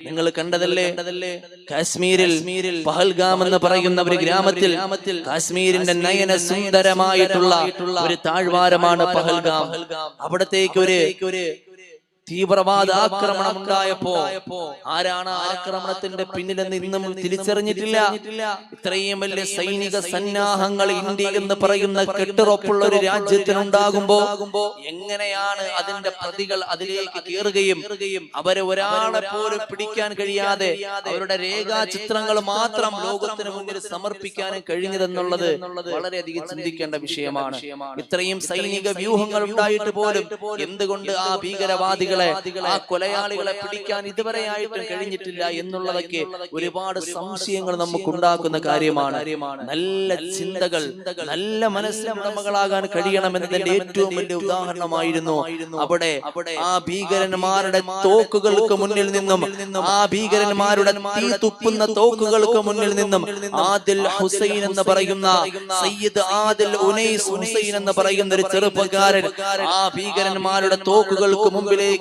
നിങ്ങൾ കണ്ടതല്ലേ? കാശ്മീരിൽ പഹൽഗാം എന്ന് പറയുന്ന ഒരു ഗ്രാമത്തിൽ കാശ്മീരിന്റെ നയന സുന്ദരമായിട്ടുള്ള ഒരു താഴ്വാരമാണ് പഹൽഗാം. അവിടത്തേക്ക് ഒരു തീവ്രവാദ ആക്രമണം ഉണ്ടായപ്പോ ആരാണ് ആക്രമണത്തിന്റെ പിന്നിലെന്ന് ഇന്നും തിരിച്ചറിഞ്ഞിട്ടില്ല? ഇത്രയും വലിയ സൈനിക സന്നാഹങ്ങൾ ഇന്ത്യ എന്ന് പറയുന്ന കെട്ടുറപ്പുള്ള ഒരു രാജ്യത്തിനുണ്ടാകുമ്പോ എങ്ങനെയാണ് അതിന്റെ പ്രതികൾ അതിലേക്ക് കയറുകയും അവരെ ഒരാളെ പോലും പിടിക്കാൻ കഴിയാതെ അവരുടെ രേഖാചിത്രങ്ങൾ മാത്രം ലോകത്തിന് മുന്നിൽ സമർപ്പിക്കാനും കഴിഞ്ഞതെന്നുള്ളത് വളരെയധികം ചിന്തിക്കേണ്ട വിഷയമാണ്. ഇത്രയും സൈനിക വ്യൂഹങ്ങൾ ഉണ്ടായിട്ട് പോലും എന്തുകൊണ്ട് ആ ഭീകരവാദികളെ ആ കൊലയാളികളെ പിടിക്കാൻ ഇതുവരെ ആയിട്ടും കഴിഞ്ഞിട്ടില്ല എന്നുള്ളതൊക്കെ ഒരുപാട് സംശയങ്ങൾ നമുക്ക് ഉണ്ടാക്കുന്ന കാര്യമാണ്. നല്ല ചിന്തകൾ നല്ല മനസ്സിലെ ഉടമകളാകാൻ കഴിയണമെന്നതിന്റെ ഏറ്റവും വലിയ ഉദാഹരണമായിരുന്നു അവിടെ ആ ഭീകരന്മാരുടെ തോക്കുകൾക്ക് മുന്നിൽ നിന്നും ആ ഭീകരന്മാരുടെ തീ തുപ്പുന്ന തോക്കുകൾക്ക് മുന്നിൽ നിന്നും ആദിൽ ഹുസൈൻ എന്ന് പറയുന്ന സയ്യിദ് ആദിൽ ഉനൈസ് ഹുസൈൻ എന്ന് പറയുന്ന ഒരു ചെറുപ്പക്കാരൻ. ആ ഭീകരന്മാരുടെ തോക്കുകൾക്ക് മുമ്പിലേക്ക്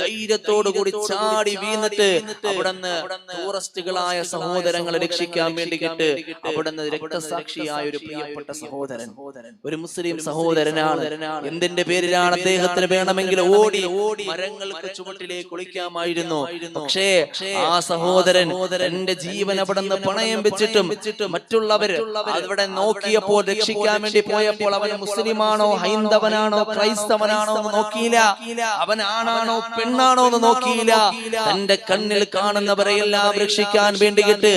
ധൈര്യത്തോടു കൂടി ചാടി വീണിട്ട് അവിടുന്ന് ടൂറിസ്റ്റുകളായ സഹോദരങ്ങളെ രക്ഷിക്കാൻ വേണ്ടിയിട്ട് അവിടുന്ന് രക്തസാക്ഷിയായ ഒരു പ്രിയപ്പെട്ട സഹോദരൻ. ഒരു മുസ്ലിം സഹോദരനാണ്. എന്തിന്റെ പേരിലാണ് അദ്ദേഹത്തിന് വേണമെങ്കിൽ ഓടി ഓടി മരങ്ങൾക്ക് ചുവട്ടിലേക്ക് ഒളിക്കാമായിരുന്നു. പക്ഷേ ആ സഹോദരൻ എന്റെ ജീവൻ അവിടെ നിന്ന് പണയം വെച്ചിട്ടും മറ്റുള്ളവർ അവിടെ നോക്കിയപ്പോൾ രക്ഷിക്കാൻ വേണ്ടി പോയപ്പോൾ അവൻ മുസ്ലിമാണോ ഹൈന്ദവനാണോ ക്രൈസ്തവനാണോ എന്ന് നോക്കിയില്ല. അവൻ ആണാണോ പെണ്ണാണോ എന്ന് നോക്കിയില്ല. തന്റെ കണ്ണിൽ കാണുന്നവരെയെല്ലാം രക്ഷിക്കാൻ വേണ്ടിയിട്ട്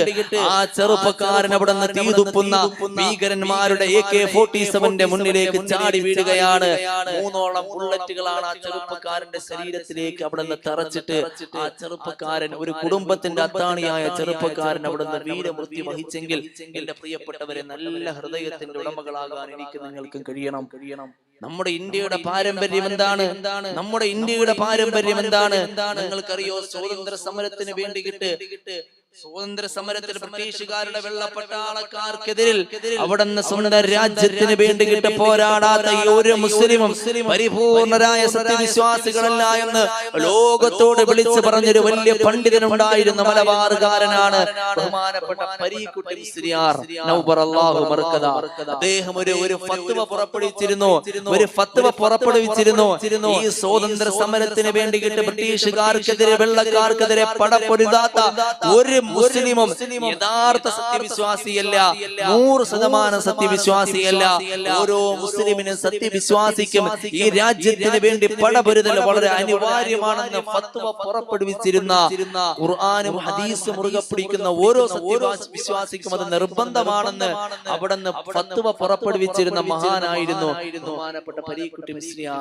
ആ ചെറുപ്പക്കാരൻ അവിടെ നിന്ന് തീതുപ്പുന്ന ഭീകരന്മാരുടെ എ കെ ഫോർട്ടി സെവന്റെ മുന്നിലേക്ക് ചാടി വീഴുകയാണ്. മൂന്നോളം ബുള്ളറ്റുകളാണ് ആ ചെറുപ്പക്കാരന്റെ ശരീരത്തിലേക്ക് അവിടെ നിന്ന് തറച്ചിട്ട് ആ ചെറുപ്പക്കാരൻ ഒരു കുടുംബത്തിന്റെ അത്താണിയായ ചെറുപ്പക്കാരൻ അവിടെ നിന്ന് വീരമൃത്യു വഹിച്ചെങ്കിൽ എന്റെ പ്രിയപ്പെട്ടവരെ നല്ല ഹൃദയത്തിന്റെ ഉടമകളാകാൻ എനിക്ക് നിങ്ങൾക്കും കഴിയണം. കഴിയണം. നമ്മുടെ ഇന്ത്യയുടെ പാരമ്പര്യം എന്താണ്? നമ്മുടെ ഇന്ത്യയുടെ പാരമ്പര്യം എന്താണ്? നിങ്ങൾക്കറിയോ സ്വാതന്ത്ര്യ സമരത്തിന് വേണ്ടിയിട്ട് സ്വാതന്ത്ര്യ സമരത്തിൽ ബ്രിട്ടീഷുകാരുടെ വെള്ളപ്പട്ടാളക്കാർക്കെതിരിൽ അവിടുന്ന് സ്വന്തം രാജ്യത്തിന് വേണ്ടി കിട്ട പോരാടാത്ത ഈ ഒരു മുസ്ലിമും പരിപൂർണരായ സത്യവിശ്വാസികളല്ല എന്ന് ലോകത്തോട് വിളിച്ചു പറഞ്ഞൊരു വലിയ പണ്ഡിതനുണ്ടായിരുന്ന മലബാറുകാരനാണ് ബഹുമാനപ്പെട്ട പരീക്കുട്ടി മുസ്ലിയാർ. നൗബർ മർക്കദ അദ്ദേഹം ഒരു ഒരു ഫത്വ പുറപ്പെടുവിച്ചിരുന്നു. ഒരു ഫത്വ പുറപ്പെടുവിച്ചിരുന്നു. ഈ സ്വാതന്ത്ര്യ സമരത്തിന് വേണ്ടി കിട്ട ബ്രിട്ടീഷുകാർക്കെതിരെ വെള്ളക്കാർക്കെതിരെ പടപ്പൊരുതാത്ത ഒരു മുസ്ലിമും യഥാർത്ഥ സത്യവിശ്വാസിയല്ല നൂറ് ശതമാനം സത്യവിശ്വാസിയല്ല ഓരോ മുസ്ലിമിനും സത്യവിശ്വാസിക്കും ഈ രാജ്യത്തിന് വേണ്ടി പടപൊരുതൽ വളരെ അനിവാര്യമാണെന്ന് ഫത്വ പുറപ്പെടുവിച്ചിരുന്ന ഖുർആാനും ഹദീസും മുറുകെ പിടിക്കുന്ന ഓരോ വിശ്വാസിക്കും അത് നിർബന്ധമാണെന്ന് അവിടെ നിന്ന് ഫത്വ പുറപ്പെടുവിച്ചിരുന്ന മഹാനായിരുന്നു ബഹുമാനപ്പെട്ട പരീക്കുട്ടി മിസ്ലിയാർ.